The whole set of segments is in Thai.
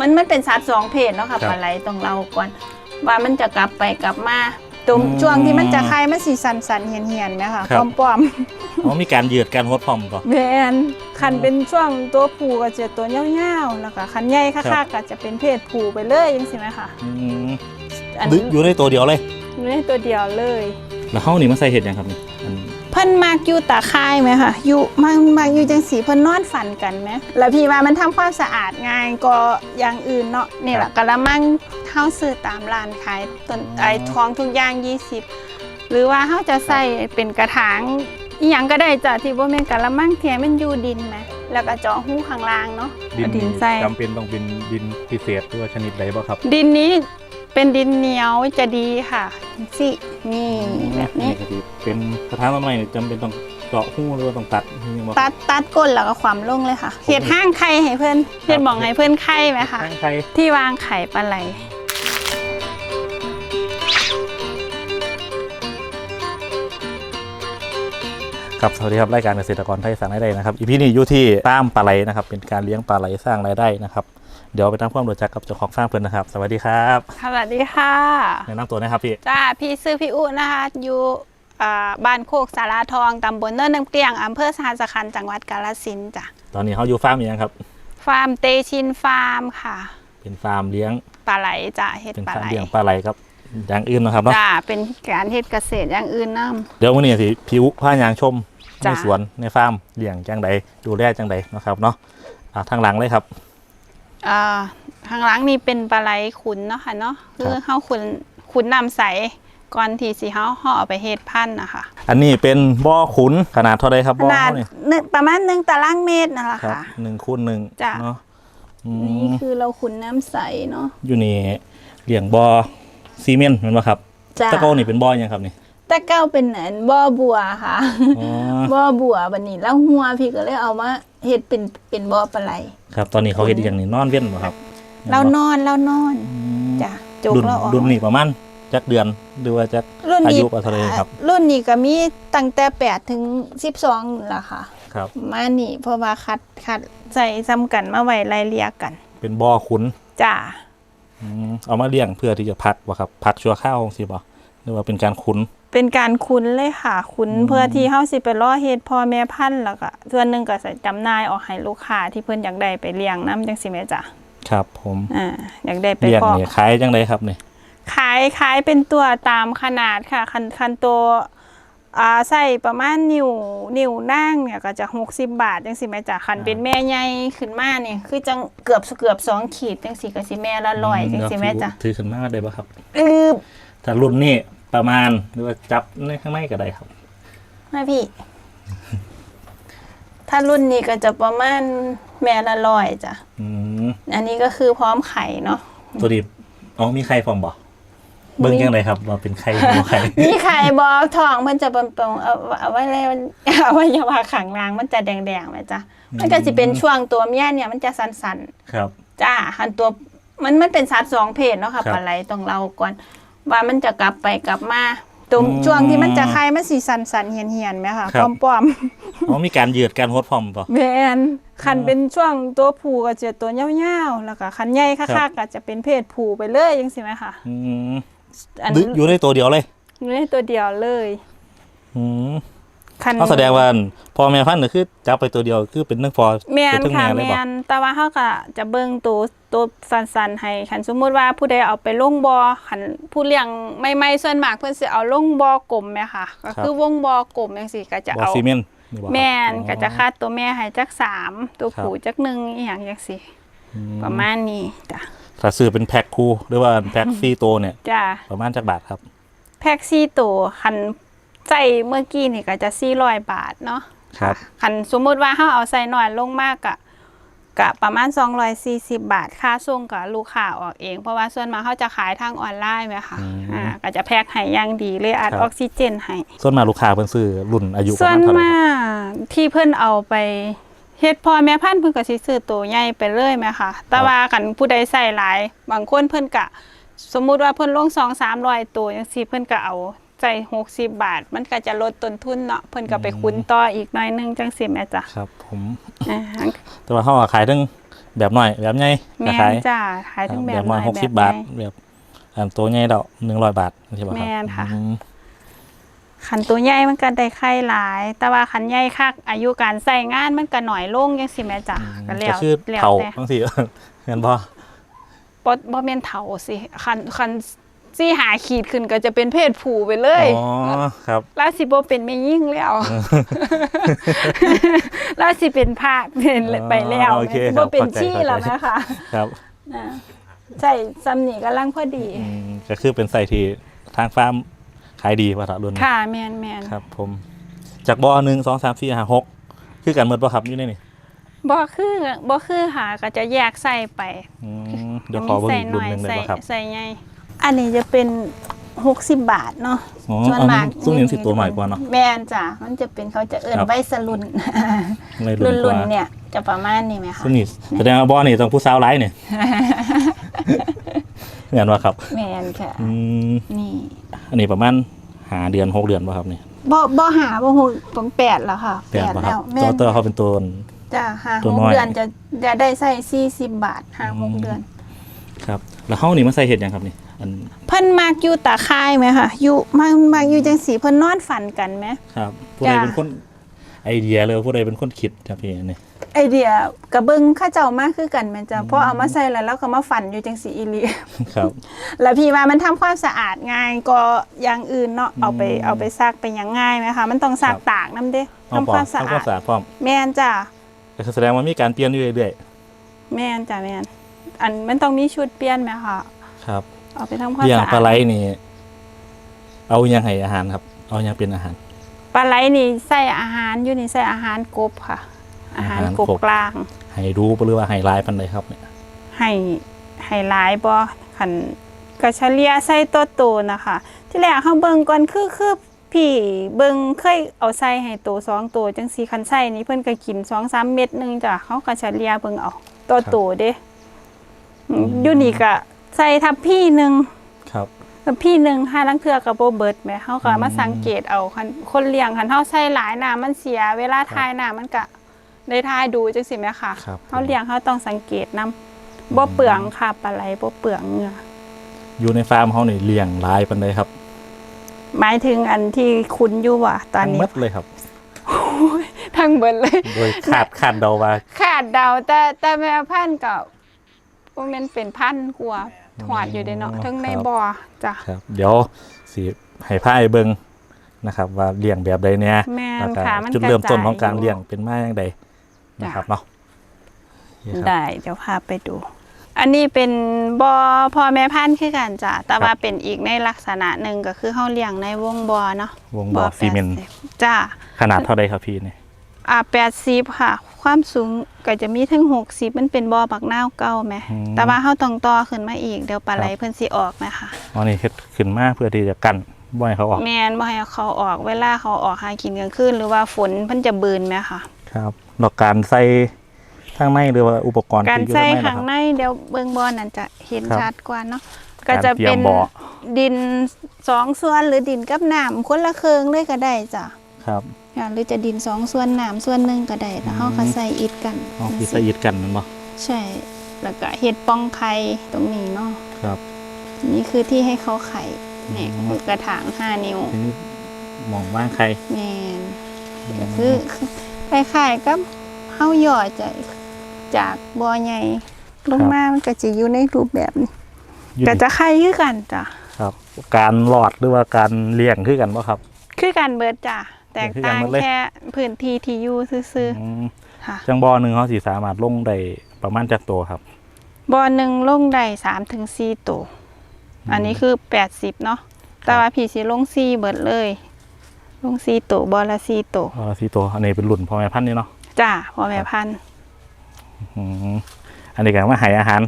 มันมันเป็นสัตว์สองเพศเนาะค่ะครับ ปลาไหลต้องเราก่อนว่ามันจะกลับไปกลับมาตรงอืมช่วงที่มันจะคลายมันสีสันสันๆเหียนเหียนๆไหมคะครับป้อมอ๋อมีการยืดการหดพร้อมก่อน ๆแมนคันเป็นช่วงตัวผู้ก็จะตัวยาวๆแล้วก็คันใหญ่ครัค่าบๆก็จะเป็นเพศผู้ไปเลยยังสิไหมคะอืมอันดึอยู่ในตัวเดียวเลย อยู่ในตัวเดียวเลย แล้วเฮานี่มันใส่เห็ดหยังครับนี่อันเพิ่นมากอยู่ตาค่ายไหมคะอยู่มากมากอยู่จังสีเพิ่นนอนฝันกันไหมแล้วพี่ว่ามันทำความสะอาดง่ายก็อย่างอื่นเนาะนี่แหละกะละมังเฮาซื้อตามร้านขายต้นไอ้ทองทุกอย่าง 20 หรือว่าเฮาจะใส่เป็นกระถางอีหยังก็ได้จ้ะที่บ่แม่นกะละมังเทียมันอยู่ดินไหมแล้วก็เจาะหูข้างล่างเนาะเอาดินใส่จำเป็นต้องเป็นดินพิเศษหรือว่าชนิดใดบ่ครับ ดินนี้ เป็นดินเหนียวจะดีค่ะสินี่แบบนี้ก็สิเป็นกระถางต้นไม้นี่จำเป็นต้องเจาะหูหรือว่าต้องตัดนี่บ่ตัดตัดก้นแล้วก็ความลงเลยค่ะเห็ดห้างไข่ให้เพื่อนเห็ดบอกให้เพื่อนไข่ไหมคะทางใครที่วางไข่ปลาไหลครับสวัสดีครับรายการเกษตรกรไทยสร้างรายได้นะครับอีพีนี้อยู่ที่ฟาร์มปลาไหลนะครับเป็นการเลี้ยงปลาไหลสร้างรายได้นะครับ เดี๋ยวไปตามความรู้จักกับเจ้าของฟาร์มเพิ่นนะครับ สวัสดีครับสวัสดีค่ะแนะนำตัวนะครับพี่จ้าพี่ซื้อพี่อุนะคะอยู่อ่าบ้านโคกสาราทองตำบลเนินน้ำเกลียงอำเภอสหัสคันจังหวัดกาฬสินธุ์จ้ะตอนนี้เขาอยู่ฟาร์มอีกยังครับ ฟาร์มเตชินฟาร์มค่ะเป็นฟาร์มเลี้ยงปลาไหลจ้ะเห็ดเป็นปลาฟาร์ไหมลเลี้ยงปลาไหลครับอย่างอื่นนะครับเนาะจ้าเป็นการเห็ดเกษตรอย่างอื่นน้ เดี๋ยววันนี้สิผิวผ้ายางชมในจ้ะสวนในฟาร์มเลี้ยงจังใดดูแลจังใดนะครับเนาะอ่าทางหลังเลยครับำอ่า ข้างหลังนี่เป็นปลาไหลขุนเนาะค่ะเนาะคือเฮาขุนขุนน้ำใสก่อนที่สิเฮาห่อไปเฮ็ดพันธุ์นะคะอันนี้เป็นบ่อขุนขนาดเท่าไรครับขบ่อนาดเขาเนี่ยหนึ่งประมาณหนึ่งตารางเมตรนั่นแหละครับค่ะ หนึ่งคูณหนึ่งจ้ะ เนาะอืนี่มคือเราขุนน้ำใสเนาะอยู่นี่เลี้ยงบ่อซีเมนต์แมันบ่ครับจ้าตะโกนี่เป็นบ่อยังครับนี่ ตะเก้าเป็นอันบ่อบัวค่ะอ๋อบ่อบัวบันนี้แล้วหัวพี่ก็เลยเอามาเฮ็ดเป็นเป็นบ่อปลาไหลครับ ตอนนี้เขาเฮ็ดอหย่างนี้นอนเว้นบ่ครับเรานอนเรานอนจ้ะจกรุ่นเราออก รุ่นนี้ประมาณจักเดือนหรือว่าจัก รุ่นนี้อายุประมาณเท่าไหร่ครับ รุ่นนี้ก็มีตั้งแต่8ถึง12ล่ะค่ะ ครับ มานี่เพราะว่าคัดคัดใส่ซ้ำกันมาไว้ไล่เลี่ยกันเป็นบ่อขุนจ้าอืมเอามาเลี้ยงเพื่อที่จะพักบ่ครับพักชั่วข้าวสิบ่หรือว่าเป็นการขุน เป็นการคุ้นเลยค่ะ คุ้นอืมเพื่อที่เฮาสิไปล่อเฮ็ดพ่อแม่พันธุ์แล้วก็ส่วนหนึงก็ใส่จำหน่ายออกให้ลูกค้าที่เพิ่นอยากได้ไปเลี้ยงนํจังซี่แม่จ้ะครับผมอ่าอยากได้ไปเลี้ยงเพาะนี่ขายจังไดครับนี่ขายขายเป็นตัวตามขนาดค่ะ คันคันตัวอ่าใส่ประมาณนิ้วนิ้วนั่งเนี่ยก็จะ 60 บาทจังซี่แม่จ้ะคันเป็นแม่ใหญ่ขึ้นมานี่คือจังเกือบเกือบสองขีดจังซี่ก็สิแม่ละร้อยจังซี่แม่จ้ะถือขึ้นมาได้บ่ครับอือถ้ารุ่นนี้ ประมาณหรือว่าจับในข้างในก็ได้ครับมาพี่ ถ้ารุ่นนี้ก็จะประมาณแม่ละร้อยจ้ะ อืมอันนี้ก็คือพร้อมไข่เนาะ ตัวนี้อ๋อมีใครฟอมบ่เบิ่งยังไงครับว่าเป็นใครบ่ใครมีไข่บอทองมันจะเป็นๆเอาเอาไว้เลยมันเอาไว้อยาวาขังรางมันจะแดงๆไหมจ๊ะมันก็จะเป็นช่วงตัวเมียเนี่ยมันจะสันครับๆจ้าหันตัวมันมันเป็นสัตว์สองเพศเนาะครัค่ะบปลาไหลต้องเราก่อน ว่ามันจะกลับไปกลับมาตรงอืมช่วงที่มันจะคลายมันสีสันๆเหียนๆไหมคะครับป้อมอ๋อมีการยืดการหดพร้อมบ่ๆแมนคันเป็นช่วงตัวผู้ก็จะตัวยาวๆแล้วก็คันใหญ่ครัค่ะบ ๆก็จะเป็นเพศผู้ไปเลยยังสิไหมคะอืมอันดึอยู่ในตัวเดียวเลยอยู่ในตัวเดียวเลย อืม คันเขาแสดงว่าพอแม่พันธุ์นี่คือจับไปตัวเดียวคือเป็นเรื่องพอแมเป็นนทั้งค่ะแม่เลแมยบ่นแต่ว่าเขาก็จะเบิ่งตัวตัวสันๆให้คันสมมุติว่าผู้ใดเอาไปลงบอคันผู้เลี้ยงไม่ไม่ส่วนมากเพิ่นสิเอาลงบอกลมแม่ค่ะ ก็คือวงบอกลมจังซี่ก็จะบ่เอาซีเมนต์นี่บ่ครับแม่นอ๋อก็จะคัดตัวแม่ให้จักสามตัวครับผู้จักหนึ่งอีหยังจังซี่อืมประมาณนี้จ้ะถ้าซื้อเป็นแพ็คคู่หรือว่าแพ็คฟรีโตวเนี่ย จ้ะประมาณจักบาทครับ แพ็กซี่ตัวคัน ใส่เมื่อกี้นี่ก็จะ400บาทเนาะครับ คันสมมุติว่าเฮาเอาใส่น้อยลงมากอะกะประมาณ 240 บาท ค่าส่งกับลูกค้าออกเอง เพราะว่าส่วนมากเขาจะขายทางออนไลน์ไหมคะอืมอ่าก็จะแพ็คให้อย่างดีเลยอัดครับออกซิเจนให้ส่วนมากลูกค้าเพิ่นซื้อรุ่นอายุประส่วมานณเท่าไหร่มาครับกที่เพิ่นเอาไปเฮ็ดพ่อแม่พันธุ์เพิ่นก็สิซื้อตัวใหญ่ไปเลยไหมคะแต่ว่ากันผู้ใดใส่หลาย บางคนเพิ่นกะ สมมุติว่าเพิ่นลง2 300ตัวจังซี่เพิ่นก็เอา ใส่60บาท มันก็จะลดต้นทุนเนาะเพิ่นก็ไปคุ้นต่ออีกหน่อยหนึงจังซี่แม่จ้ะครับผมอ่าแต่ว่าเขาอะขายทั้งแบบน้อยแบบใหญ่แม่ขายนจ้าขายทั้งแบบแบบน้อยน้อยหกสิบบาทแบบอันตัวใหญ่ดอกหนึ่งร้อยบาทใช่ป่ะครับแม่นค่ะ อืมขันตัวใหญ่มันก็ได้ไข่หลาย แต่ว่าขันใหญ่คักอายุการใส่งานมันก็หน่อยลงจังซี่แม่จ้ะก็แล้ก็วคือแล้วเผาแต่ บางทีเงินพอ บ่บ่แม่นเฒ่าสิคันคัน สิหาขีดขึ้นก็จะเป็นเพศผู้ไปเลย อ๋อครับแล้วสิบ่เป็นแม่ยิ่งแล้วแล้วสิเป็นพระเป็นไปแล้วโอเคสิครับ่บเป็นเข้าใจชี้แล้วเข้าใจนะคะครับนะใช่ซ้ำนี่กำลังพอดีอืมก็คือเป็นใส่ที่ทางฟาร์มขายดีว่าถะรุ่นนี้ค่ะแม่นแม่นครับ ผม จากบ่อหนึ่งสองสามสี่ห้าหกคือกันหมดป่ะครับอยู่ในนี่บ่คือบ่คือหาก็จะแยกใส่ไปอืมเดี๋ยวขอเบิ่งอีกรุ่นหนึ่งเลยใส่ป่ะครับใส่ใหญ่ อันนี้จะเป็น60บาทเนาะอ๋อส่วนอันมานี้กซุ้มนี้สิตัวใหม่กว่าเนาะแม่นจ้ะมันจะเป็นเขาจะเอิ้นครับ ใบสลุนในรุ่รุ่นนกรุ่ว่านเนี่ย จะประมาณนี้ไหมคะซุ้มนี้แสดงว่าบ่อนี่ต้องผู้สาวไลฟ์เนี่ยเงินว่าครับแม่นค่ะ อืมนี่อันนี้ประมาณหาเดือนหกเดือนป่ะครับเนี่ยบ่บ่หาบ่ฮู้ผมแปดแล้วค่ะแปดป่ะคแล้รับวแม่ตัวนเตอร์เขาเป็นตัว จ้ะหาตัวหน้กอย เดือนจะจะได้ใส่สี่สิบบาทหาหกอืมเดือน ครับ แล้วเขานี่มาใส่เห็ดยังครับนี่ อันเพิ่นมักอยู่ตาค่ายไหมค่ะอยู่มักมักอยู่จังสีเพิ่นนอนฝันกันไหม ครับผู้ใดจ้ะ เป็นคนไอเดียเลยผู้ใดเป็นคนคิดครับพี่นี่ไอเดียกระเบิงเข้าเจ้ามากคือกันแม่นจ้ะเพราะเอามาใส่แล้วแล้วก็มาฝันอยู่จังสีอีหลี ครับ แล้วพี่ว่ามันทำความสะอาดง่ายก็อย่างอื่นเนาะเอาไปอืมเอาไปซักไปหยังง่ายไหมคะมันต้องซักครับ ตากน้ำเด้เอาทำพร้อความมสะทำความอาดสะอาดพร้อมแม่นจ้ะก็คือแสดงว่ามีการเปลี่ยนอยู่เรื่อยแม่นจ้ะแม่นอันมันต้องมีชุดเปลี่ยนไหมคะ ๆครับ เอาไปทำความเลี้ยงสะอาดปลาไหลนี่ เอายังให้อาหารครับ เอายังเป็นอาหาร ปลาไหลนี่ใส่อาหารอยู่นี่ใส่อาหารกบค่ะ อาหารอาหารกกบ บกลางให้รู้หรือว่าให้ลายปันใดครับเนี่ยให้ให้หลายบ่คันกระเฉลี่ยใส่ตัวโตนะคะ ที่แรกเฮาเบิ่งก่อนคือคือพี่เบิ่งเคยเอาใส่ให้โตสองตัวจังซี่คันใส่นี่เพิ่นก็กิน2-3เม็ดหนึงจ้ะเฮาก็เฉลี่ยเบิ่งเอาตัวโตเด้อืมอยู่นี่ก็ ใส่ทับพี่หนึงครับ ทับพี่หนึงห้าลังเทื่อก็บ่เบิดแหมเฮาก็อืมามสังเกตเอาคันคนเลี้ยงคันเฮาใส่หลายน้ำมันเสีย เวลาทายน้ำมันก็ได้ทายดูจังซี่แหมค่ะครับ เขาเลี้ยงเขาต้องสังเกตนำบ่เปลืองค่ะปลาไหลบ่เปลืองเหงื่ออยู่ในฟาร์มเขานี่เลี้ยงลายปันใดครับหมายถึงอันที่คุณอยู่ว่ะตอนทั้งนี้หมดเลยครับทั้งเบิดเลย โดยคาดคาดเดาว่า ขาดเดาแต่แต่แม่พันธุ์ก็บ่แม่นเป็นพันธุ์กว่า ถอดอยู่เด้เนาะทั้งในบ่อจ้ะครับ เดี๋ยวสิให้พายเบิ่งนะครับว่าเลี้ยงแบบใดเนี่ยแม่นแล้วก็ค่ะมันจุดเริ่มต้นของการกระจายอยู่เลี้ยงเป็นมาอย่างใดนะครับเนาะนี่ครับได้เดี๋ยวพาไปดู อันนี้เป็นบ่อพ่อแม่พันธุ์คือกันจ้ะแต่ว่าเป็นอีกในลักษณะหนึ่งก็คือเฮาเลี้ยงในวงบ่อเนาะวงบ่อซีเมนต์80จ้าขนาดเท่าใดครับพี่เนี่ยอ่าแปดสิบค่ะ ความสูงก็จะมีถึงหกสิบมันเป็นบ่อบักนาวเก่าไหมอืม แต่ว่าเฮาต้องต่อขึ้นมาอีกเดี๋ยวปลาไหลครับเพิ่นสิออกนะคะ อ๋อนี่เฮ็ดขึ้นมาเพื่อที่จะกั้นบ่ให้เขาออกแม่นบ่ให้เขาออกเวลาเขาออกหากินกลางคืนหรือว่าฝนเพิ่นจะบืนไหมค่ะ ครับดอกการใส่ข้างในหรือว่าอุปกรณ์การที่อยู่ใส่ข้างในข้างนะครับ ในเดี๋ยวเบิ่งบ่อนั่นจะเห็นครับชัดกว่าเนาะกาก็รจะเตรียมเป็นบ่อ ดินสองส่วนหรือดินกับน้ำคนละเครื่องเลยก็ได้จ้ะครับ อ่าหรือจะดินสองส่วนน้ำส่วนหนึงก็ได้แล้วเฮาก็ใส่อิฐกันอ๋อคือใส่ยึดกันแมันบ่ใช่แล้วก็เห็ดป้องไข่ตรงนี้เนาะครับ นี่คือที่ให้เขาไข่เนี่ยอืมคือกระถางห้านิ้วทีนี้มองว่างใครแมนก็คือคล้ายๆกับเฮาหยอดจากจากบ่อใหญ่ลงมามันก็จะอยู่ในรูปแบบนี้อยู่ก็นี่จะไข่คือกันจ้ะครับ การหลอดหรือว่าการเลี้ยงคือกันบ่ครับ คือกันเบิดจ้ะ แตกต่างคือกันหมดเลยแค่พื้นที่ที่อยู่ซื่ออืมๆค่ะจังบ่อหนึ่งเขาสิสามารถลงได้ประมาณจักตัวครับบ่อหนึ่งลงได้สามถึงสี่ตัว อันนี้คือแปดสิบเนาะแต่ว่าพี่สิลงสี่เบิดเลย ลงสี่ตัวบ่อละสี่ตัวเออสี่ตัวอันนี้เป็นรุ่นพ่อแม่พันธุ์นี่เนาะจ้าพ่อแม่พันธุ์อืมอันนี้ก็มาให้อาหาร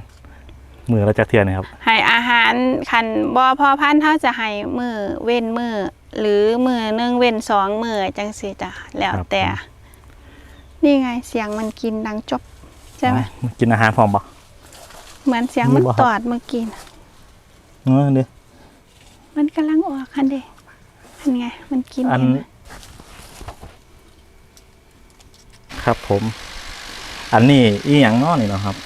มือละจักเทียนี่ครับให้อาหารคันบ่พอพันธุ์เฮาจะให้มือเว้นมือ หรือมือหนึงเว้นสองมือจังซี่จ้ะแล้วครับ แต่ นี่ไงเสียงมันกินดังจบใช่ไหมอ๋อกินอาหารพร้อมบ่ เหมือนเสียงมีมันบ่ครับ ตอดเมื่อกี้น่ะเออนี่มันกำลังออกคันเด้อันไง มันกินอัน เห็นไหมครับผม อันนี้อีหยังเนาะนี่เนาะครับ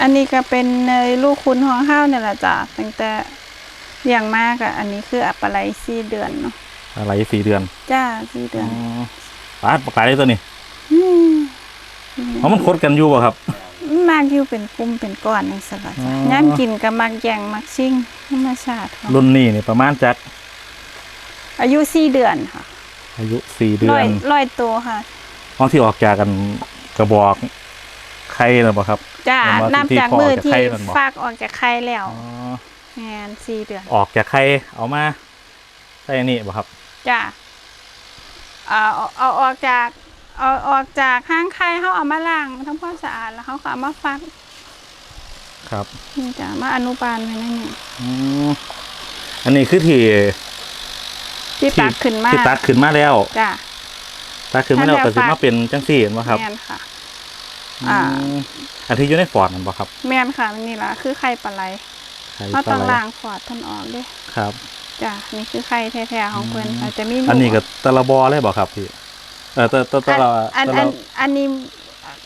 อันนี้ก็เป็นเนยลูกคุณของข้าวเนี่ยแหละจ้ะตั้งแต่ อย่างมากอะอันนี้คืออัปปะไลสี่เดือนเนาะอะไรสี่เดือนจ้าสี่เดือ๋ออนปาดปากกาได้ตัวนี้มเพราะมันคดกันอยู่ป่ะครับ มากอยู่เป็นกลุ่มเป็นก้อนนี่สละอ๋จ้ะอย่ำกินกับมักแย่งมักชิ่งธรรมชาติค่ะรุ่นนี้นี่ประมาณจัก อายุสี่เดือนค่ะ อายุสี่เดืร้ออนยร้อยตัวค่ะห้องที่ออกจากกันกระบอกไข่นะป่ะครับจ้าผมว่านับที่จากพ่อมือจะที่ไข่มันบอกฟากออกจากไข่แล้วอ๋อ แมนสี่เดือน ออกจากไข่เอามาใส่อันนี่ป่ะครับ จ้าเอาเอาเอาออกจากเอาออกจากห้างไข่เขาเอามาล้างทำความสะอาดแล้วเขาก็เอามาฟักครับ นี่จ้ะมาอนุบาลไว้นั่นนี่อืมอันนี้คือที่ที่ตักขึ้นมาที่ตัดขึ้นมาแล้ว จ้ะตัดขึ้นมาแล้วท่านก็แล้วสิฝากมาเป็นจังสี่เห็นป่ะครับ แมนค่ะ อ่า อืมอันที่อยู่ในฟอร์ดนั่นป่ะครับ แมนค่ะนี่ละคือไข่ปลาไหล ไข่เขาปลาต้องไหลล้างฟอดท่านออกเด้วยครับ จ้ะนี่คือไข่แท้ๆของเพิ่นอืม อาจจะมีอันนี้ก็ตะละบอเลยป่ะครับพี่เออตะตะตะละอันตะอัละนอันนี้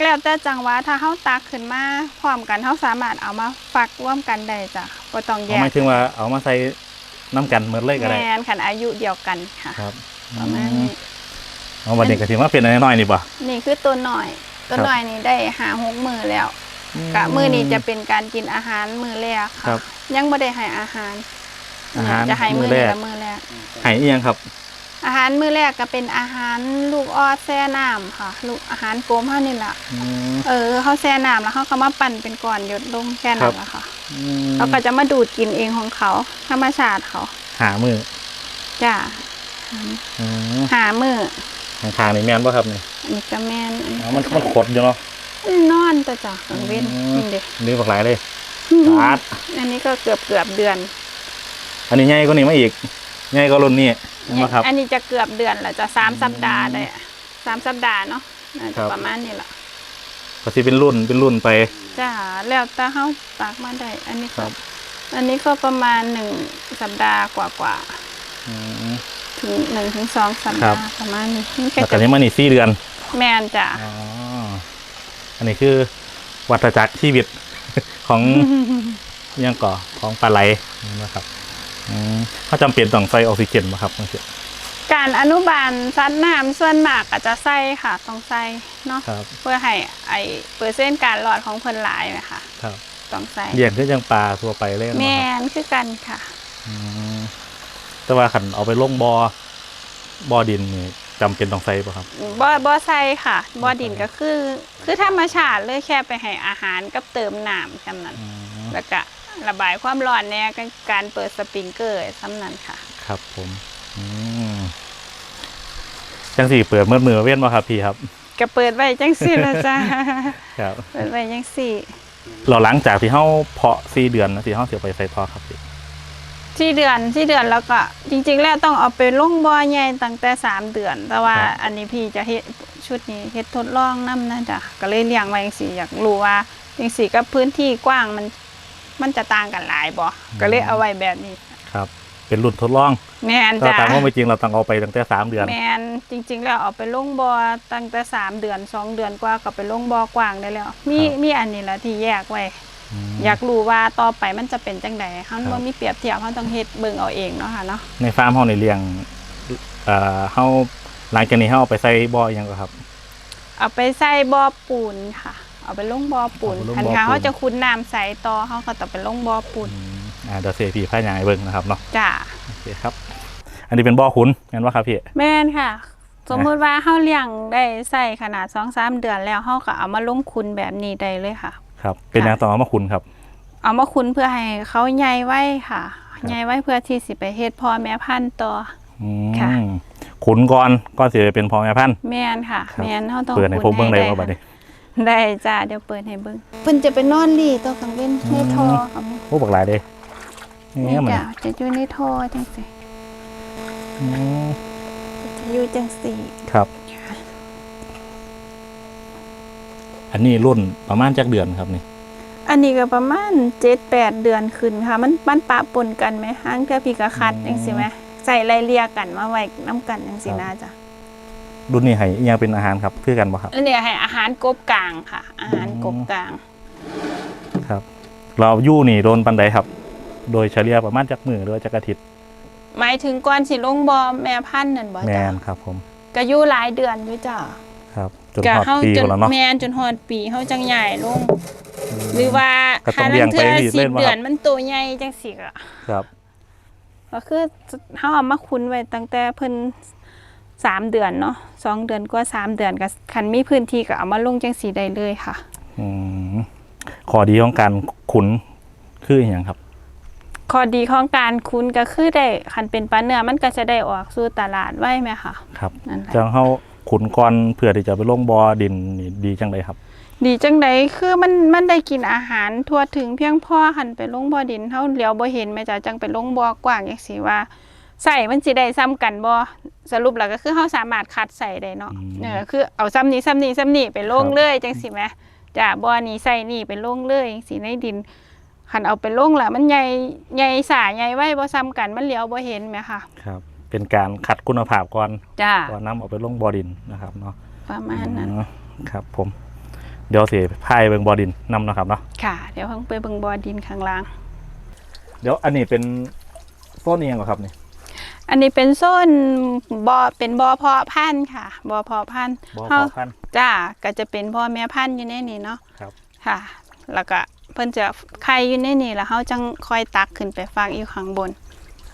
แล้วแต่จังหวะถ้าเขาตักขึ้นมาพร้อมกันเขาสามารถเอามาฟักร่วมกันได้จ้ะก็ต้องแยเอากหมายถึงว่าเอามาใส่น้ำกันเหมือนเลยก็แมได้นขันอายุเดียวกันค่ะครับประมาณนี้ เอาวันนี้ก็ถือว่าเป็นน้อยๆนี่ป่ะนี่คือตัวหน่อย ตัวครับ หน่อยนี่ได้หาหกมือแล้วกะมือนี้จะเป็นการกินอาหารมือแรกครัค่ะบ ยังไม่ได้ให้อาหารอาหารจะให้มือมื้อแรนี้กละมือแรกหายเอียงครับ อาหารมื้อแรกก็เป็นอาหารลูกออดแช่น้ำค่ะ ลูกอาหารโกมเฮานี่แหละอืมเออเขาแช่น้ำแล้วเขาก็มาปั่นเป็นก้อนหยดลงแค่ครันั้บนแหละค่ะอืมเขาก็จะมาดูดกินเองของเขาธรรมชาติเขาหามือจ้าอืมหามือทางทางนี่แม่นป่ะครับนี่อันนี้ก็แม่นอันอ๋อนี้มันมันขดอยู่เนาะนอนตัวจ้ะกลางเว้นอืมนี่เด็กนี่บักหลายเลย ปาดอันนี้ก็เกือบเกือบเดือน อันนี้ใหญ่กว่านี้มาอีกใหญ่กว่ารุ่นนี้เห็นไหมครับ อันนี้จะเกือบเดือนแล้วจะสามสัปดาห์ได้อะสามสัปดาห์เนาะน่าครัจะบประมาณนี้แหละก็สิเป็นรุ่นเป็นรุ่นไปจ้าแล้วแต่เขาตากมาได้ อันนี้ครัก็บอันนี้ก็ประมาณหนึ่งสัปดาห์กว่าอืมๆถึงหนึ่งถึงสองสัปครัดาบห์ประมาณนี้นี่แค่แล้วก็จะนี้มานี่สี่เดือน แมนจ้ะอ๋ออันนี้คือวัฏจักรชีวิต ของอิหยังก่อของปลาไหลนะครับอืมเขาจำเป็นต้องใส่ออกซิเจนไหมครับบางทีการอนุบาลซัดน้ำส่วนมากอาจจะใส่ค่ะต้องใส่เนาะครับเพื่อให้ไอเปอร์เซ็นต์การหลอดของเพิ่นหลายนะคะครับต้องใส่เลี้ยงคือยังปลาทั่วไปเลยแมนะครับนคือกันค่ะอืมแต่ว่าขันเอาไปลงบอ่อบ่อดินนี่ จำเป็นต้องใส่ป่ะครับ บ่บ่ใส่ค่ะบ่ดินก็คือ คือธรรมชาติเลยแค่ไปให้อาหารกับเติมน้ำจำนั้น อืมแล้วก็ระบายความร้อนเนี่ยก็การเปิดสปริงเกอร์ซ้ำนั้นค่ะ ครับผมอืมจังสี่เปิดเมื่อมือเว้นมาครับพี่ครับ ก็เปิดไว้จังสี่ละจ้า ครับ เปิดไว้จังสี่ เราหลังจากที่เฮาเพาะสี่เดือนนะที่เฮาเสียไปใส่ท่อครับพี่ ที่เดือนที่เดือนแล้วก็จริง ๆ แล้วต้องเอาไปลงบ่อใหญ่ตั้งแต่สามเดือน แต่ว่าอันนี้พี่จะเฮ็ดชุดนี้เฮ็ดทดลองนํนะจ๊ะก็เลยเลี้ยงไว้จังสี่อยากรู้ว่าจังสี่กับพื้นที่กว้างมันมันจะต่างกันหลายบ่ก็เลยเอาไว้แบบนี้ครับ เป็นรุ่นทดลองแม่นถ้าจ้ะ ตามว่าไม่จริงเราต้องเอาไปตั้งแต่สามเดือน แมนจริงๆ แล้วเอาไปลงบ่อตั้งแต่สามเดือนสองเดือนกว่าก็ไปลงบ่อกว้างได้แล้ว มีครับ มีอันนี้แหละที่แยกไว้ม อยากรู้ว่าต่อไปมันจะเป็นจังไดเฮาครับบ่มีเปรียบเทียบเฮาต้องเฮ็ดเบิ่งเอาเองเนาะค่ะเนาะในฟาร์มเฮาในเลี้ยงเอ่อเฮาหลังจากนี้เฮาเอาไปใส่บ่ออิหยังก็ครับ เอาไปใส่บ่อปูนค่ะ เอาไปลงบ่อปูนเอาไปลงคันบ่อคาปูนเขาจะขุดน้ำใส่ต่อเฮาก็ต้องไปลงบ่อปูนอืมอ่าเดี๋ยวเสียพี่พายางให้เบิ่งนะครับเนาะจ้าโอเคครับ อันนี้เป็นบ่อขุนงั้นว่าครับพี่แม่นค่ะสมมุติว่าเฮาเลี้ยงได้ใส่ขนาด2-3เดือนแล้วเฮาก็เอามาลงคุณแบบนี้ได้เลยค่ะ ครับ เป็นยางต่อมาขุนครับ เอามาคุ้นเพื่อให้เขาใหญ่ไว้ค่ะใหญ่ไว้เพื่อที่สิไปเฮ็ดพ่อแม่พันธุ์ต่ออืค่ะมขุนก่อนก่อนสิจะเป็นพ่อแม่พันธุ์แม่นค่ะครับแม่นเฮาต้องเปิดให้ผมเบิ่งได้บ่คุ้นบัดนี้ได้จ้าเดี๋ยวเปิดให้เบิ่งเพิ่นจะไปนอนรีตัวกลางเว้นในท่อค่ะโอ้บักหลายเด้นี่นี่มันจ้ะจะอยู่ในท่อจังซี่อืมจะอยู่จังซี่ครับ อันนี้รุ่นประมาณจักเดือนครับนี่ อันนี้ก็ประมาณ7-8เดือนขึ้นค่ะ มันมันปะปนกันไหมหางเทื่อพี่ก็คัดจังซี่ไหมใส่ไล่เลี่ยกันมาไว้นํกันจังซี่นะจ้ะรุ่นนี้ให้อิหยังเป็นอาหารครับคือกันบ่ครับ อันนี้ให้อาหารกบกลางค่ะ อาหารกบกลางคครับ เราอยู่นี่โดนปันใดครับ โดยเฉลี่ยประมาณจักมือหรือว่าจักอาทิตย์หมายถึงก่อนสิลงบอแม่พันธุ์นั่นบ่แมจ้ะนครับผมก็อยู่หลายเดือนอยู่จ้ะครับ จนก็ฮอดเฮาปีจนกว่าแล้วเนาะแม่นจนฮอดปีเฮาจังใหญ่ลง หรือว่าก็ต้องเลี้ยงไปหาอีลักเทื่อเล่สินบบ่ครับเดือนมันตัวใหญ่จังสิก็ครับ ก็คือเฮาเอามาคุ้นไว้ตั้งแต่เพิ่นสามเดือนเนาะสองเดือนกว่าสามเดือนก็คันมีพื้นที่ก็เอามาลงจังสีได้เลยค่ะอืมข้อดีของการขุนคืออหย่างครับข้อดีของการคุ้นก็คือได้คันเป็นปลาเนื้อมันก็จะได้ออกสู่ตลาดไว้ไหมค่ะครับนั่นแหละจังเฮา ขุนก่อนเพื่อที่จะไปลงบ่อดินนี่ดีจังเลยครับ ดีจังไดคือมันมันได้กินอาหารทั่วถึงเพียงพอหันไปลงบ่อดินเฮาเหลียวบ่เห็นแม่จ้ะจังไปลงบ่อกว้างจังซี่ว่าใส่มันสิได้ซ้ำกันบ่สรุปแล้วก็คือเฮาสามารถคัดใส่ได้เนาะอืมเออคือเอาซ้ำนี้ซ้ำนี้ซ้ำนี้ไปลงครับเลยจังซี่แหมจ้ะบ่อนี้ใส่นี่ไปลงเลยจังซี่ในดินคันเอาไปลงล่ะมันใหญ่ใหญ่สาใหญ่ไว้บ่ซ้ำกันมันเหลียวบ่เห็นแหมค่ะ ครับ เป็นการคัดคุณภาพก่อนจ้าก่อนนำเอาไปลงบ่อดินนะครับเนาะประมาณนั้นอ๋อครับผม เดี๋ยวสิพายเบิ่งบ่อดินนำเนาะครับเนาะค่ะ เดี๋ยวเพิ่งไปเบิ่งบ่อดินข้างล่าง เดี๋ยวอันนี้เป็นโซนเอียงเหรอครับนี่อันนี้เป็นโซนบ่อเป็นบ่อเพาะพันธุ์ค่ะบ่อเพาะพันธุ์บ่อเฮาพอพันธุ์จ้าก็จะเป็นพ่อแม่พันธุ์อยู่ในนี้เนาะครับ ค่ะ แล้วก็เพิ่นจะไข่อยู่ในนี้แล้วเฮาจังค่อยตักขึ้นไปฟังอีกข้างบน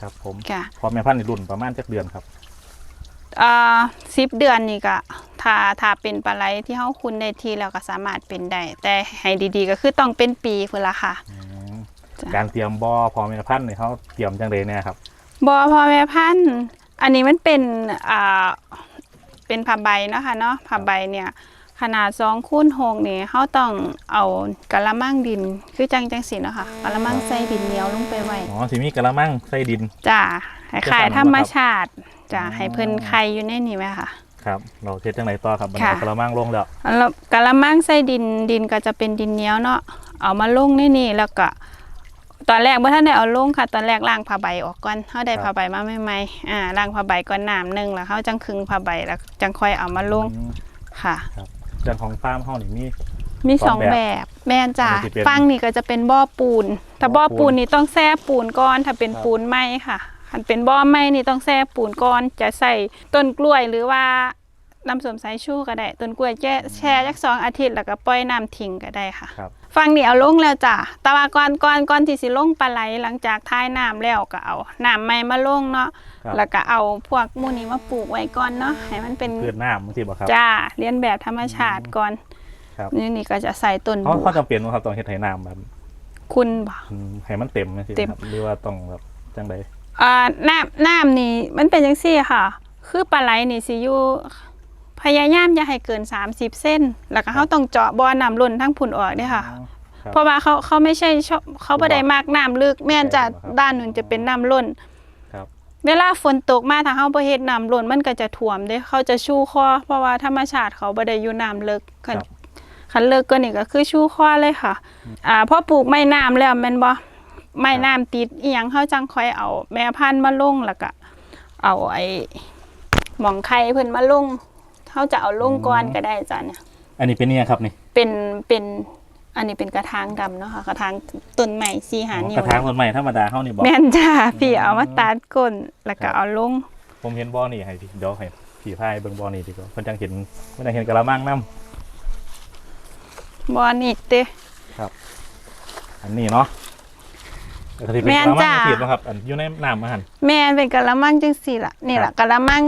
ครับผมค่ะพอแม่พันธุ์นี่รุ่นประมาณจักเดือนครับอ่า10เดือนนี่ก็ถ้าถ้าเป็นปลาไหลที่เฮาคุ้นได้ทีแล้วก็สามารถเป็นได้แต่ให้ดีๆ ก็คือต้องเป็นปีพุ่นละค่ะ อืมจ้ะ การเตรียมบ่อพอแม่พันธุ์นี่เขาเตรียมจังเลยเนี่ยครับบ่อพ่อแม่พันธุ์อันนี้มันเป็นอ่าเป็นผ้าใบเนาะค่ะเนาะผ้าใบเนี่ย ขนาด2คูณ6นี่เฮาต้องเอากะละมังดิน คือจังจังสิเนาะค่ะกะละมังใส่ดินเหนียวลงไปไว้อ๋อสิมีกระมังใส่ดินจ้าให้จะขายทำธรรมบ่ครับชาติจ้าอ๋อให้เพิ่นไข่อยู่ในนี่ไหมค่ะครับเราเทสจังไหนต่อครับมันค่ะเอากระมังลงแล้วแล้วกะละมังใส่ดินดินก็จะเป็นดินเหนียวเนาะเอามาลงในนี่แล้วก็ตอนแรกบ่ทันได้เอาลงค่ะ ตอนแรกล้างผ้าใบออกก่อนเฮาได้ผ้าใบมาใหม่ๆอ่าล้างผ้าใบก่อนน้ำหนึงแล้วเฮาจังคึงผ้าใบแล้วจังค่อยเอามาลงอืม ค่ะจังของฟาร์มเฮานี่มี มีสสอองงแบบแบบแม่นจ้าอันนี้สิเป็น ฟังนี่ก็จะเป็นบ่อปูน ถ้าบ่บ่ออปูปูนนนี่ต้องแช่ปูนก่อน ถ้าเป็นครับปูนไหมค่ะคันเป็นบ่อไหมนี่ต้องแช่ปูนก่อน จะใส่ต้นกล้วยหรือว่าน้ำส้มสายชูก็ได้ต้นกล้วยแช่แช่จักสองอาทิตย์แล้วก็ปล่อยน้ำทิ้งก็ได้ค่ะ ครับ ฟังนี่เอาลงแล้วจ้ะแต่ว่าก่อนก่อนก่อนที่สิลงปลาไหลหลังจากท้ายน้ำแล้วก็เอาน้ำใหม่มาลงเนาะครับ แล้วก็เอาพวกหมูนี้มาปลูกไว้ก่อนเนาะให้มันเป็นพืชน้ำบางทีบ่ครับ จ้าเรียนแบบธรรมชาติก่อนครับ นี่นี่ก็จะใส่ต้นเขาบัวเขาจำเป็นบ่ครับต้องเฮ็ดให้น้ำแบบคุณบ่ อืมให้มันเต็มจังซี่เต็ม ครับหรือว่าต้องแบบจังไดอ่าน้ำน้ำนี่มันเป็นจังซี่ค่ะ คือปลาไหลนี่สิอยู่ พยายามอย่าให้เกิน 30 เส้น แล้วก็เขาต้องเจาะบ่อน้ำล้นทั้งผุนออกเด้วยค่ะอ๋อครับเพราะว่าเขาเขาไม่ใช่ชอบเขาไม่ได้มากน้ำลึกแม่นจะใช่ครับด้านนู้นจะเป็นน้ำล้นครับเวลาฝนตกมาทางเฮาบ่เฮ็ดน้ำล้นมันก็จะท่วมเด้เขาจะชูคอเพราะว่าธรรมชาติเขาบ่ได้อยู่น้ำลึกคันครับคันเลิกก็นี่ก็คือชูคอเลยค่ะ อ่าพอปลูกไม้น้ำแล้วแม่นบ่ไม้น้ำติดอีหยังเฮาจังค่อยเอาแม่พันธุ์มาลงแล้วก็เอาไอ้หมองไข่เพิ่นมาลง เฮาจะเอาลงก่อนก็ได้จ้ะเนี่ย อันนี้เป็นเนี่ยครับนี่เป็นเป็นอันนี้เป็นกระถางดำเนาะค่ะกระถางต้นใหม่สี่หาอ๋อนิ้กวระถางต้นไม้ธรรมดาเฮานี่บ่แม่นจ้าพี่เอามาตัดก้นแล้วครัก็บเอาลง ผมเห็นบ่อนี่ให้พี่เดี๋ยวให้พี่พายเบิ่งบ่อนี่ดีกว่าเพิ่นจังเห็นเพิ่นจังเห็นกระมังน้ำบอนิกเต้อันนี้เนาะ ก็สิเป็นแม่กนระมังจ้าที่เนาะครับอันอยู่ในน้ำมาหั่นแม่นเป็นกะละมังจังสี่ล่ะนี่ครัล่ะบกะละมัง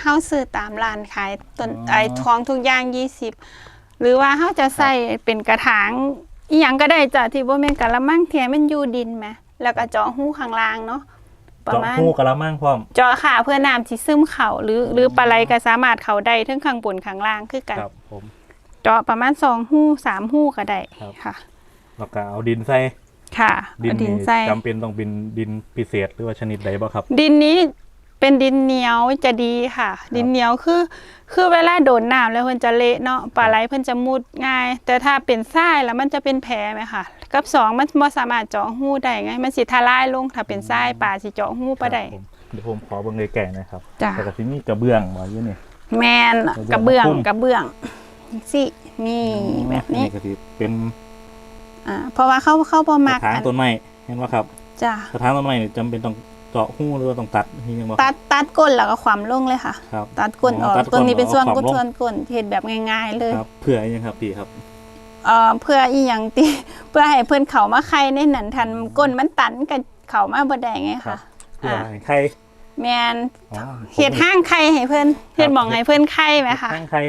เฮาซื้อตามร้านขายต้นอ๋อ ไอ้ทองทุกอย่าง 20 หรือว่าเฮาจะใส่เป็นกระถางอีหยังก็ได้จ้ะที่บ่แม่นกะละมังเทียมันอยู่ดินแหมแล้วก็เจาะหูข้างล่างเนาะประเจาะมาณหูกระมังพร้อม เจาะขาเพื่อน้ำสิซึมเข้าหรือหรือปลาไหลก็สามารถเข้าได้ทั้งข้างบนข้างล่างคือกัน ครับผม เจาะประมาณสองหูสามหูก็ได้ครับ ค่ะ แล้วก็เอาดินใส่ ค่ะดินเอาดินนี่ใส่จำเป็นต้องเป็นดินพิเศษหรือว่าชนิดใดบ่ครับ ดินนี้เป็นดินเหนียวจะดีค่ะ ดินเหนียวคือ คือเวลาโดนน้ำแล้วเพิ่นจะเละเนาะปลาไหลเพิ่นจะมุดง่าย แต่ถ้าเป็นทรายแล้วมันจะเป็นแผลไหมค่ะ กับสองมันบ่สามารถเจาะหูได้ไงมันสิทลายลงถ้าเป็นทรายปลาสิเจาะหูบ่ได้ครับผมเดี๋ยวผมขอเบิ่งไกลๆนะครับจ้ะแต่ก็สิมีกระเบื้องบ่อยู่นี่แมนกกระระเบื้เบื้อองงกระเบื้องสินี่แบบนี้อัก็สิเป็น อ่าเพราะว่าเขาเขาบ่กมัระกถางอันต้นไม้เห็นว่าครับจ้ะกระถางต้นไม้นี่จำเป็นต้องเจาะหูหรือว่าต้องตัดนี่ยังบ่ตัดตัดก้นแล้วก็ความลงเลยค่ะ ครับตัดก้นออกตัดตัวนี้เป็นส่วนอาก้นความลงส่วนก้นเฮ็ดแบบง่ายๆเลยครับเพื่ออะไรยังครับพี่ครับเอ่อเพื่ออีหยังติเพื่อให้เพิ่นเข้ามาไข่ในนั้นทันก้นมันตันกันเข้ามาบ่ได้ไงครัค่ะบเพื่อให้ใครแม่นอ๋อเฮ็ดห้างไข่ให้เพิ่นเฮ็ดหม่องให้เพิ่นไข่ไหมคะข้างใคร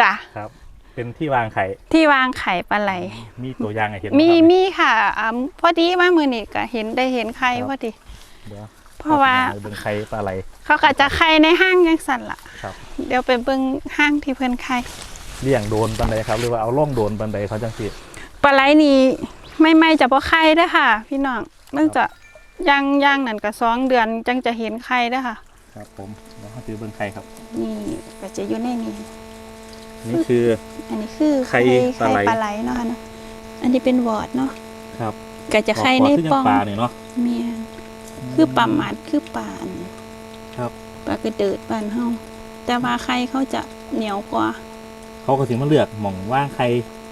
จ้ะครับ เป็นที่วางไข่ ที่วางไข่ปลาไหล มีตัวอย่างให้เห็นมีไหครับ มีค่ะอ่าพอดีมามื้อนี้ก็เห็นได้เห็นไข่ครับ พอดี เดี๋ยวเพราะว่าเบิ่งไข่ปลาไหลเขาก็จะไข่ในห้างจังซั่นล่ะครับ เดี๋ยวไปเบิ่งห้างที่เพิ่นไข่เลี้ยงโดนปันใดครับ หรือว่าเอาล่องโดนปันใดเขาจังสิ ปลาไหลนี่ไม่ไม่จะบ่ไข่เด้อค่ะ พี่น้องมันจะย่างย่างนั่นก็สองเดือนจังจะเห็นไข่เด้อค่ะ ครับผมแล้วเขาถือเบิ่งไข่ครับ นี่ก็จะอยู่ในนี้ นี่คือ อันนี้คือไข่ปลาไหล ปลาไหลเนาะค่ะเนาะอันนี้เป็นวอร์ดเนาะครับก็จะไข่ในขอขึ้ปองปลาเนี่ยเนาะเมียนคือปลาหมัดคือปลาอันครับปลากระเดิดบ้านเฮาแต่ว่าไข่เขาจะเหนียวกว่า เขาก็ถึงมาเลือกหม่องว่างไข่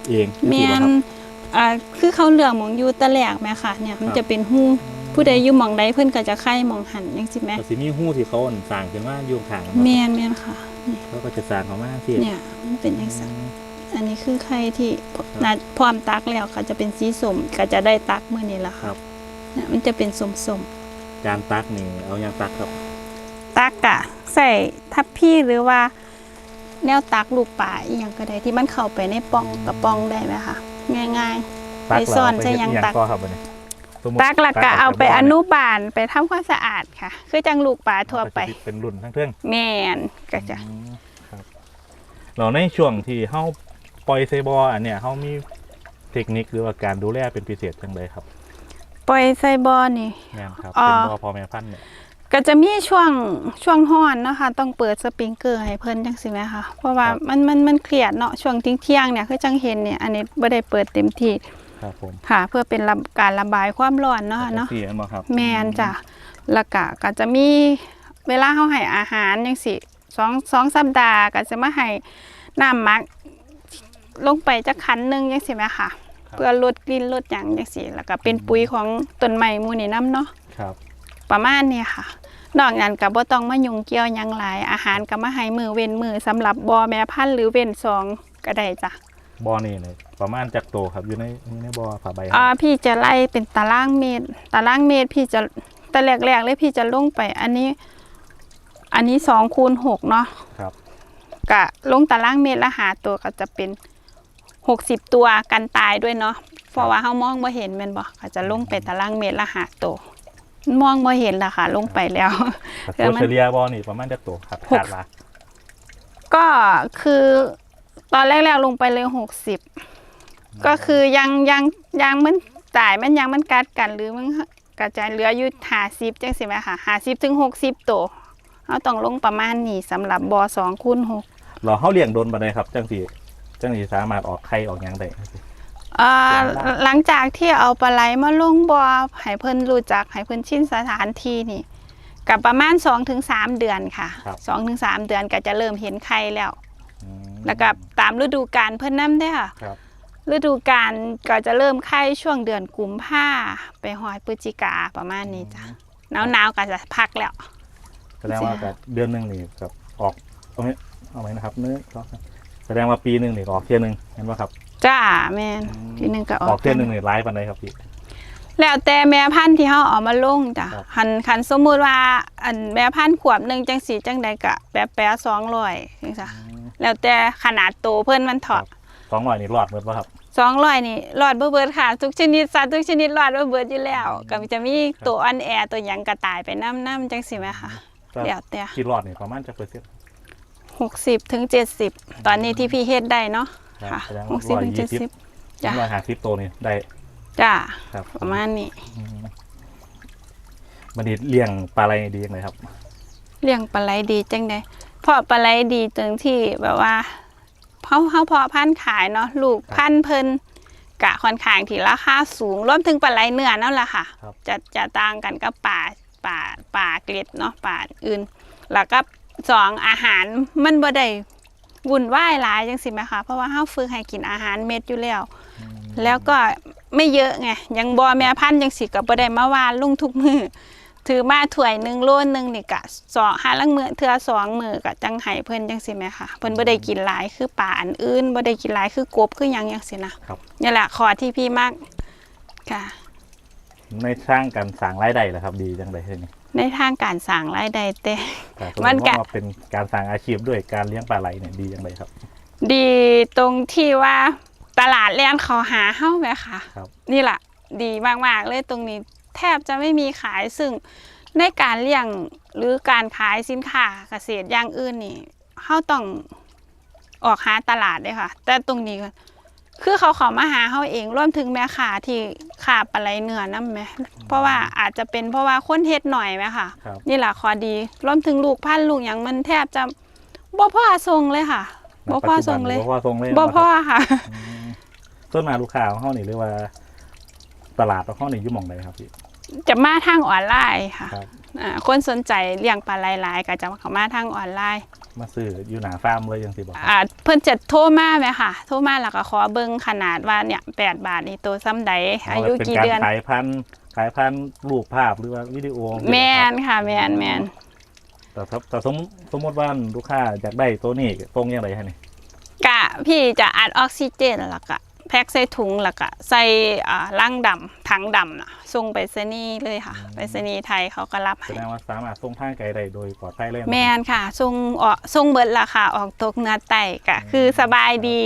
เองเมียจันงซี้บ่ครับอ่าคือเขาเลือกหมองอยู่ตะแหลกแม่ค่ะ เนี่ยมันครับจะเป็นหู้ผู้ใดอยู่หมองใดเพิ่นก็จะไข่หมองหันจังซี่แหมก็สิมีหู้ที่เขาอั่นสร้างขึ้นมาอยู่ข้างๆเมียนเมียนค่ะนี่ เขาก็จะสร้างเขามาที่เนี่ยมันเป็นจังซั่นอันนี้คือไข่ที่นัดพร้อมตักแล้วก็จะเป็นสีส้มก็จะได้ตักมื้อนี้ล่ะครัค่ะบเนี่ยมันจะเป็นส้มๆการตักนี่เอายังตักครับ ตักกะใส่ทับพี่หรือว่า แนวตักลูกป่าอีหยังก็ได้ที่มันเข้าไปในปองกระปองได้ไหมคะง่ายตักไปซ่อนแล้วใช่ยังเฮ็ดตักต่อครับบัดนี้สมมุๆ ติตักหลักกะเอาไปจกอบ่นุบาลไปทำความสะอาดค่ะ คือจังลูกป่าทั่วไปก็จะเป็นรุ่นทั้งเทิงแม่นก็จะอืมครับเราในช่วงที่เฮาปล่อยไซบออันเนี้ยเฮามีเทคนิคหรือว่าการดูแลเป็นพิเศษจังไดครับ ปล่อยใส่บอนี่แม่นครับอ่าเป็นบอพอแม่พันธุ์เนี่ยก็จะมีช่วงช่วงห้อนเนาะคะต้องเปิดสปริงเกอร์ให้เพิ่นจังสิแม่ค่ะเพราะว่ามันมันมันเครียดเนาะช่วงทิ้งเที่ยงๆเนี่ยคือจังเห็นเนี่ยอันนี้บ่ได้เปิดเต็มที่ ครับผมค่ะ เพื่อเป็นระการระบายความร้อนเนาะค่ะเนาะสี่อันบ่ครับแมนจ้ะแล้วก็ก็จะมีเวลาเขาให้อาหารยังสิสองสองสัปดาห์ก็จะมาให้น้ำหมักลงไปจะขันหนึงยังสิไหมค่ะ เพื่อลดกลิ่นลดหยังยังสิแล้วก็เป็นปุ๋ยของต้นไม้หมูนี่น้ำเนาะครับประมาณนี้ค่ะนอกนั้นก็บ่ต้องมายุ่งเกี่ยวหยังหลายอาหารก็มาให้มือเว้นมือสำหรับบอแม่พันธุ์หรือเว้นซองก็ได้จ้ะ บอนี่เลยประมาณจักโตครับอยู่ในอยู่ในบอผ้าใบครับอ่าพี่จะไล่เป็นตารางเมตร ตารางเมตรพี่จะแต่แรกๆเลยพี่จะลงไป อันนี้ อันนี้สองคูณหกเนาะครับกะลงตารางเมตรละหาตัวก็จะเป็นหกสิบตัวกันตายด้วยเนาะเพราะว่าเฮามองบ่เห็นแม่นบ่ก็จะลงไปตารางเมตรละหาตัวมองบ่เห็นล่ะค่ะ ลงไปแล้วครับเดี๋ยวโซมันเชเลียบอนี่ประมาณจักโตครับหก คาดว่าก็คือ ตอนแรกๆลงไปเลยหกสิบก็คือยังยังยังมันตายมันยังมันกัดกันหรือมันกระจายเหลืออยู่หาสิบจังสิไหมค่ะหาสิบถึงหกสิบตัวเราต้องลงประมาณนี้สำหรับบอสองคูณหกเราเฮาเลี้ยงโดนบันไดครับจังสีจังสีสามารถออกไข่ออกหยังได้ครับอ่าเสียงดังหลังจากที่เอาปลาไหลมาลงบอให้เพิ่นรู้จักให้เพิ่นชินสถานที่นี่กับประมาณ2อถึงสเดือนค่ะครับสองถึงสเดือนก็จะเริ่มเห็นไข่แล้วอืม แล้วก็ตามฤดูกาลเพิ่นน้ำได้อค่ะ ครับ ฤดูกาลก็จะเริ่มไข่ช่วงเดือนกุมภาไปหอยพฤศจิกาประมาณนี้จ้ะหนาวหนาวๆก็จะพักแล้ว แสดงว่าก็เดือนหนึ่งนี่ครับออกตรงนี้เอาไหมนะครับเนื้อแสดงว่าปีหนึ่งนี่ออกเที่ยหนึ่งเห็นไหมครับ จ้าแม่นทีหนึงก็ออออกกเที่ยหนึ่งนี่ร้ายปันไดครับพี่ แล้วแต่แม่พันธุ์ที่เฮาเอามาลงจ้ะครับ คันคันสมมุติว่า อันแม่พันธุ์ขวบหนึงจังสีจังใดก็แปะแปะ200จังซะ แล้วแต่ขนาดโตเพิ่นมันเถาะสองร้อยนี่รอดหมดป่ะครับ200นี่รอดบ่เบิดค่ะ ทุกชนิดสัตว์ทุกชนิดรอดบ่เบิดอยู่แล้วก็จะมีตัวอ่อนแอตัวหยังก็ตายไปน้ำน้ำจังสิแม่ค่ะก็แล้วแต่ที่รอดนี่ประมาณจักเปอร์เซ็นต์60ถึง70ตอนนี้ที่พี่เฮ็ดได้เนาะครับค่ะแสดงหว่ากสิบร้อยถึงยี่เจ็ดสิบสิบจ้ะร้อยห้าสิบตัวนี่ได้จ้าครับประมาณนี้อืมบันนี้เลี้ยงปลาอะไรดียังไงครับ เลี้ยงปลาไหลดีจังได เพราะปลาไหลดีตรงที่แบบว่าเฮาเฮาเพาะพันธุ์ขายเนาะลูกพันธุ์เพิ่นกะค่อนข้างที่ราคาสูงรวมถึงปลาไหลเนื้อนั่นแหละค่ะ ครับ จะจะต่างกันกับป่าป่าป่าเกล็ดเนาะป่าอื่น แล้วก็สองอาหารมันบ่ได้วุ่นวายหลายจังสิแม่คะเพราะว่าเฮาฝึกให้กินอาหารเม็ดอยู่แล้ว แล้วก็ไม่เยอะไงยังบอแม่พันธุ์ยังสิกับบ่ได้มาวานลุงทุกมือ ถือมาถ้วยหนึ่งโลหนึงนี่กะสองหาลังมือเทื่อสองมือกะจังไห้เพิ่นจังสิแม่ค่ะ เพิ่นบ่ได้กินหลายคือปลาอันอื่นบ่ได้กินหลายคือกบคือหยังจังสินะครับ นี่แหละขอที่พี่มากค่ะ ในสร้างการสร้างรายได้เหรอครับดีจังเลยทีนี้ในทางการสร้างรายได้แต่ แต่สมมันมติกะว่าเป็นการสร้างอาชีพด้วยการเลี้ยงปลาไหลเนี่ยดีจังเลยครับ ดีตรงที่ว่าตลาดแลนเขาหาเฮ้าไหมคะครับ นี่แหละดีมากๆเลยตรงนี้ แทบจะไม่มีขายซึ่งในการเลี้ยงหรือการขายสินค้าเกษตรอย่างอื่นนี่เขาต้องออกหาตลาดเลยค่ะ แต่ตรงนี้ก็คือเขาเขามาหาเขาเองรวมถึงแม่ค้าที่ขาปลาไหลเนื้อนั่นไหมเพราะว่าอาจจะเป็นเพราะว่าคนเฮ็ดหน่อยไหมค่ะครับนี่แหละข้อดีรวมถึงลูกพันธุ์ลูกอย่างมันแทบจะบ่พ่อทรงเลยค่ะบ่พ่อทรงเลยบ่พ่อทรงเลยบ่พ่อค่ะอืมต้นมาลูกค้าของเขานี่หรือว่า ตลาดของเขานี่อยู่หมองใดครับพี่ จะมาทางออนไลน์ค่ะครับ อ่าคนสนใจเลี้ยงปลาหลายๆก็จะเข้ามาทางออนไลน์ มาซื้ออยู่หนาฟาร์มเลยยังสิบอกครับอ่าเพิ่นจะโทรมาไหมค่ะ โทรมาแล้วก็ขอเบิ่งขนาดว่าเนี่ยแปดบาทนี่ตัวซ้ำใดอายุเป็นกี่การเดือนขายพันธุ์ขายพันธุ์รูปภาพหรือว่าวิดีโอแมนค่ะ แมนแมนแต่ถ้าแต่สมสมมติว่าลูกค้าอยากได้ตัวนี้ตรงยังไงฮะนี่กะพี่จะอัดออกซิเจนแล้วก็แพ็คใส่ถุงแล้วก็ใส่อ่าลังดำถังดำน่ะส่งไปรษณีย์เลยค่ะ ไปรษณีย์ไทยเขาก็รับแสให้ดงว่าสามารถส่งทางไกลได้โดยปลอดภัยเลยนะแมนค่ะส่งออกส่งเบิดราคาออกตกเนื้อไตก็คือสบายดี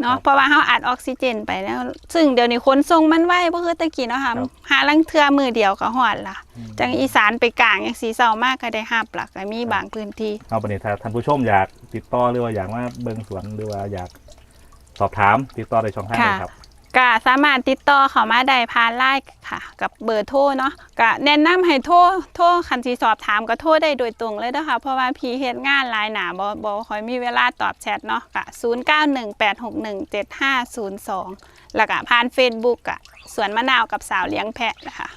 เนาะเพราะว่าเขาอัดออกซิเจนไปแล้ว ซึ่งเดี๋ยวนี้คนส่งมันไวบ่คือแตะกี้เนาะค่ะหาลังเทื่อมือเดียวก็ฮอดละอืมจังอีสานไปกลางอย่างสีเศร้ามากก็ได้ห้าปลักก็มีบางพื้นที่เอาประเด็นถ้าท่านผู้ชมอยากติดต่อหรือว่าอยากมาเบิ่งสวนหรือว่าอยาก สอบถามติดต่อในช่องทางไหนครับก็สามารถติดต่อเขามาได้ผ่านไลน์ค่ะ กับเบอร์โทรเนาะก็แนะนำให้โทรโทรคันสิสอบถามก็โทรได้โดยตรงเลยนะคะเพราะว่าพี่เฮ็ดงานหลายหนาบ่บ่ค่อยมีเวลาตอบแชทเนาะก็0918617502 แล้วก็ผ่าน Facebook อะสวนมะนาวกับสาวเลี้ยงแพะนะคะ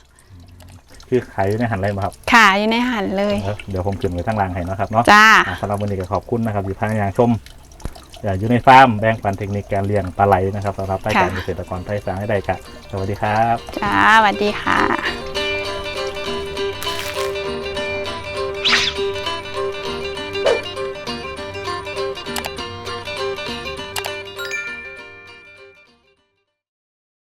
คือขายอยู่ในหันเลยไหมครับขายอยู่ในหันเลย เดี๋ยวผมขึ้นไว้ทั้งรางให้เนาะครับเนาะจ้าอ่าสำหรับวันนี้ก็ขอบคุณนะครับอยู่ทางยางชม อย่าอยู่ในฟาร์มแบ่งปันเทคนิคการเลี้ยงปลาไหลนะครับสำหรับรายการค่ะเกษตรกรไทยสร้างให้ได้กะสวัสดีครับจ้าสวัสดีค่ะ